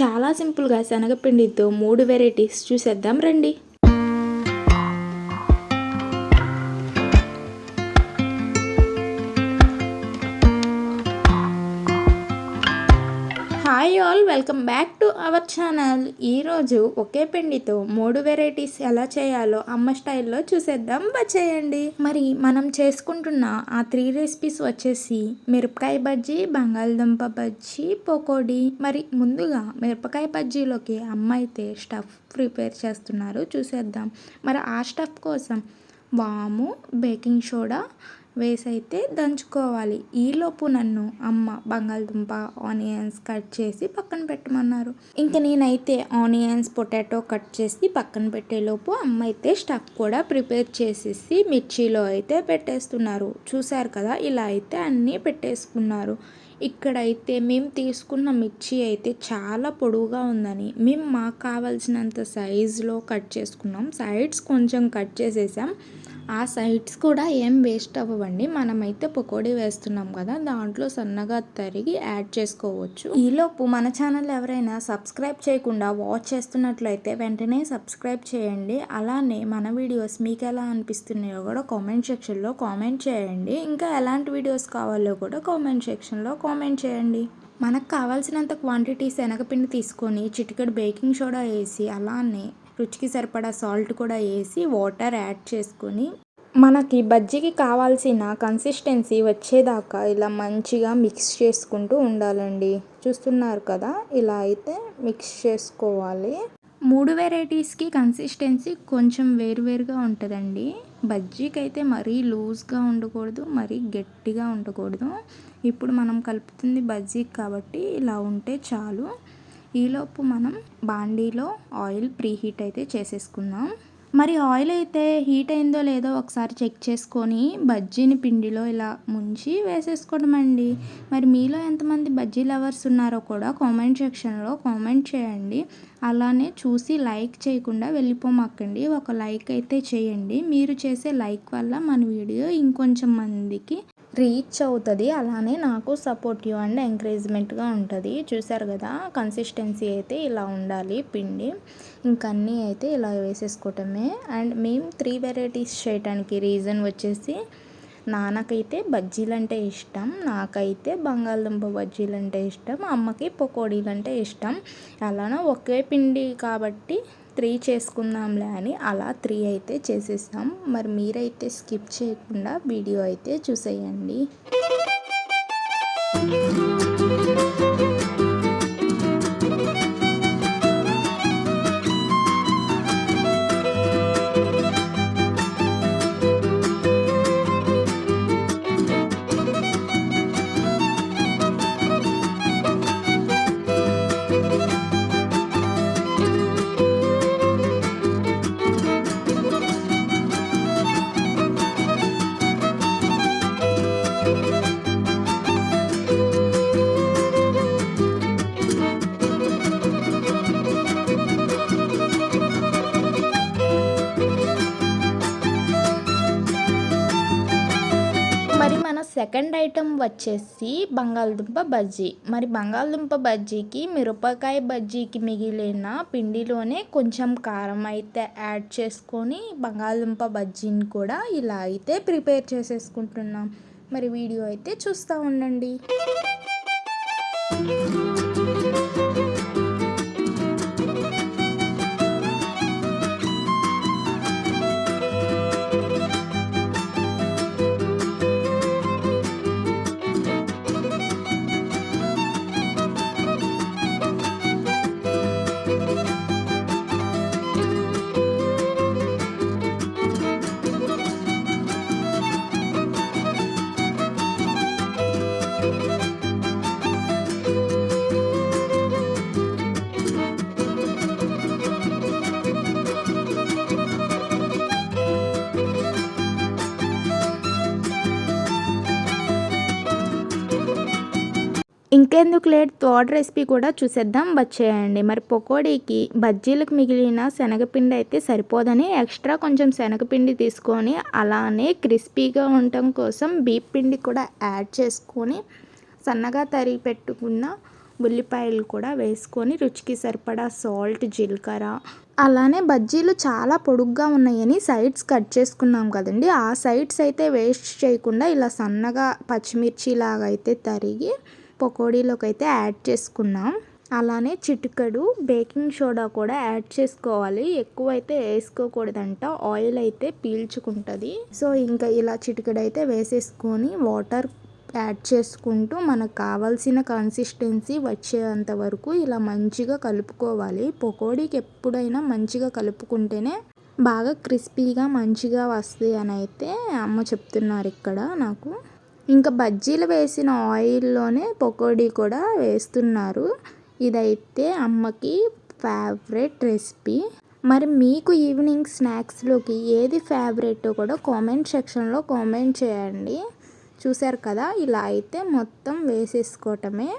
చాలా సింపుల్గా శనగపిండితో మూడు వెరైటీస్ చూసేద్దాం రండి. Hi all welcome back to our channel. ఈరోజు ఒకే పిండితో మూడు వెరైటీస్ ఎలా చేయాలో అమ్మ స్టైల్లో చూసేద్దాం. వచ్చేయండి. మరి మనం చేసుకుంటున్న ఆ త్రీ రెసిపీస్ వచ్చేసి మిరపకాయ బజ్జీ బంగాళదుంప బజ్జీ పకోడీ. మరి ముందుగా మిరపకాయ బజ్జీలోకి అమ్మ అయితే స్టఫ్ ప్రిపేర్ చేస్తున్నారు. చూసేద్దాం. మరి ఆ స్టఫ్ కోసం వాము బేకింగ్ సోడా వేసి అయితే దంచుకోవాలి. ఈలోపు నన్ను అమ్మ బంగాళదుంప ఆనియన్స్ కట్ చేసి పక్కన పెట్టమన్నారు. ఇంకా నేనైతే ఆనియన్స్ పొటాటో కట్ చేసి పక్కన పెట్టేలోపు అమ్మ అయితే స్టఫ్ కూడా ప్రిపేర్ చేసేసి మిర్చిలో అయితే పెట్టేస్తున్నారు. చూసారు కదా ఇలా అయితే అన్నీ పెట్టేసుకున్నారు. ఇక్కడైతే మేము తీసుకున్న మిర్చి అయితే చాలా పొడవుగా ఉందని మేము మాకు కావాల్సినంత సైజులో కట్ చేసుకున్నాం. సైడ్స్ కొంచెం కట్ చేసేసాం. ఆ సైడ్స్ కూడా ఏం వేస్ట్ అవ్వండి మనమైతే పకోడీ వేస్తున్నాం కదా దాంట్లో సన్నగా తరిగి యాడ్ చేసుకోవచ్చు. ఈలోపు మన ఛానల్ ఎవరైనా సబ్స్క్రైబ్ చేయకుండా వాచ్ చేస్తున్నట్లయితే వెంటనే సబ్స్క్రైబ్ చేయండి. అలానే మన వీడియోస్ మీకు ఎలా అనిపిస్తున్నాయో కూడా కామెంట్ సెక్షన్లో కామెంట్ చేయండి. ఇంకా ఎలాంటి వీడియోస్ కావాలో కూడా కామెంట్ సెక్షన్లో కామెంట్ చేయండి. మనకు కావాల్సినంత క్వాంటిటీ శనగపిండి తీసుకొని చిటికెడు బేకింగ్ సోడా వేసి అలానే రుచికి సరిపడా సాల్ట్ కూడా వేసి వాటర్ యాడ్ చేసుకొని మనకి బజ్జీకి కావాల్సిన కన్సిస్టెన్సీ వచ్చేదాకా ఇలా మంచిగా మిక్స్ చేసుకుంటూ ఉండాలండి. చూస్తున్నారు కదా? ఇలా అయితే మిక్స్ చేసుకోవాలి. మూడు వెరైటీస్కి కన్సిస్టెన్సీ కొంచెం వేరువేరుగా ఉంటుందండి. బజ్జీకి అయితే మరీ లూజ్గా ఉండకూడదు మరీ గట్టిగా ఉండకూడదు. ఇప్పుడు మనం కలుపుతుంది బజ్జీకి కాబట్టి ఇలా ఉంటే చాలు. ఈలోపు మనం బాండీలో ఆయిల్ ప్రీ హీట్ అయితే చేసేసుకుందాం. మరి ఆయిల్ అయితే హీట్ అయిందో లేదో ఒకసారి చెక్ చేసుకొని బజ్జీని పిండిలో ఇలా ముంచి వేసేసుకోవడం అండి మరి మీలో ఎంతమంది బజ్జీ లవర్స్ ఉన్నారో కూడా కామెంట్ సెక్షన్లో కామెంట్ చేయండి. అలానే చూసి లైక్ చేయకుండా వెళ్ళిపోమాకండి. ఒక లైక్ అయితే చేయండి. మీరు చేసే లైక్ వల్ల మన వీడియో ఇంకొంచెం మందికి రీచ్ అవుతుంది. అలానే నాకు సపోర్టివ్ అండ్ ఎంకరేజ్మెంట్గా ఉంటుంది. చూసారు కదా కన్సిస్టెన్సీ అయితే ఇలా ఉండాలి పిండి. ఇంకన్నీ అయితే ఇలా వేసేసుకోవటమే. అండ్ మేము త్రీ వెరైటీస్ చేయడానికి రీజన్ వచ్చేసి నాన్నకైతే బజ్జీలు అంటే ఇష్టం నాకైతే బంగాళదుంప బజ్జీలు అంటే ఇష్టం అమ్మకి పకోడీలు అంటే ఇష్టం. అలానే ఒకే పిండి కాబట్టి త్రీ చేసుకుందాంలే అని అలా త్రీ అయితే చేసేసాం. మరి మీరైతే స్కిప్ చేయకుండా వీడియో అయితే చూసేయండి. సెకండ్ ఐటెం వచ్చేసి బంగాళదుంప బజ్జీ. మరి బంగాళదుంప బజ్జీకి మిరపకాయ బజ్జీకి మిగిలిన పిండిలోనే కొంచెం కారం అయితే యాడ్ చేసుకొని బంగాళదుంప బజ్జీని కూడా ఇలా అయితే ప్రిపేర్ చేసేసుకుంటున్నాం. మరి వీడియో అయితే చూస్తూ ఉండండి. ఇంకెందుకు లేట్ థర్డ్ రెసిపీ కూడా చూసేద్దాం. వచ్చేయండి మరి పకోడీకి బజ్జీలకు మిగిలిన శనగపిండి అయితే సరిపోదని ఎక్స్ట్రా కొంచెం శనగపిండి తీసుకొని అలానే క్రిస్పీగా ఉండటం కోసం బీప్ పిండి కూడా యాడ్ చేసుకొని సన్నగా తరిగి పెట్టుకున్న ఉల్లిపాయలు కూడా వేసుకొని రుచికి సరిపడా సాల్ట్ జీలకర్ర అలానే బజ్జీలు చాలా పొడుగ్గా ఉన్నాయని సైడ్స్ కట్ చేసుకున్నాం కదండి. ఆ సైడ్స్ అయితే వేస్ట్ చేయకుండా ఇలా సన్నగా పచ్చిమిర్చి లాగా అయితే తరిగి పకోడీలోకి అయితే యాడ్ చేసుకున్నాం. అలానే చిటికడు బేకింగ్ సోడా కూడా యాడ్ చేసుకోవాలి. ఎక్కువ అయితే వేసుకోకూడదంట. ఆయిల్ అయితే పీల్చుకుంటుంది. సో ఇంకా ఇలా చిటికడు అయితే వేసేసుకొని వాటర్ యాడ్ చేసుకుంటూ మనకు కావాల్సిన కన్సిస్టెన్సీ వచ్చేంత వరకు ఇలా మంచిగా కలుపుకోవాలి. పకోడీకి ఎప్పుడైనా మంచిగా కలుపుకుంటేనే బాగా క్రిస్పీగా మంచిగా వస్తాయి అని అయితే అమ్మ చెప్తున్నారు ఇక్కడ నాకు. ఇంకా బజ్జీలు వేసిన ఆయిల్లోనే పకోడీ కూడా వేస్తున్నారు. ఇదైతే అమ్మకి ఫేవరెట్ రెసిపీ మరి మీకు ఈవినింగ్ స్నాక్స్లోకి ఏది ఫేవరెట్ కూడా కామెంట్ సెక్షన్లో కామెంట్ చేయండి. చూసారు కదా? ఇలా అయితే మొత్తం వేసేసుకోవటమే.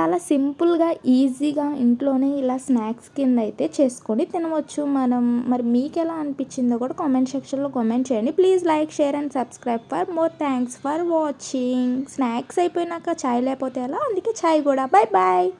చాలా సింపుల్గా ఈజీగా ఇంట్లోనే ఇలా స్నాక్స్ కింద అయితే చేసుకొని తినవచ్చు. మనం మరి మీకు ఎలా అనిపించిందో కూడా కామెంట్ సెక్షన్లో కామెంట్ చేయండి. Please like share and subscribe for more. Thanks for watching. Snacks అయిపోయినాక చాయ్ లేకపోతే ఎలా? అందుకే ఛాయ్ కూడా. Bye bye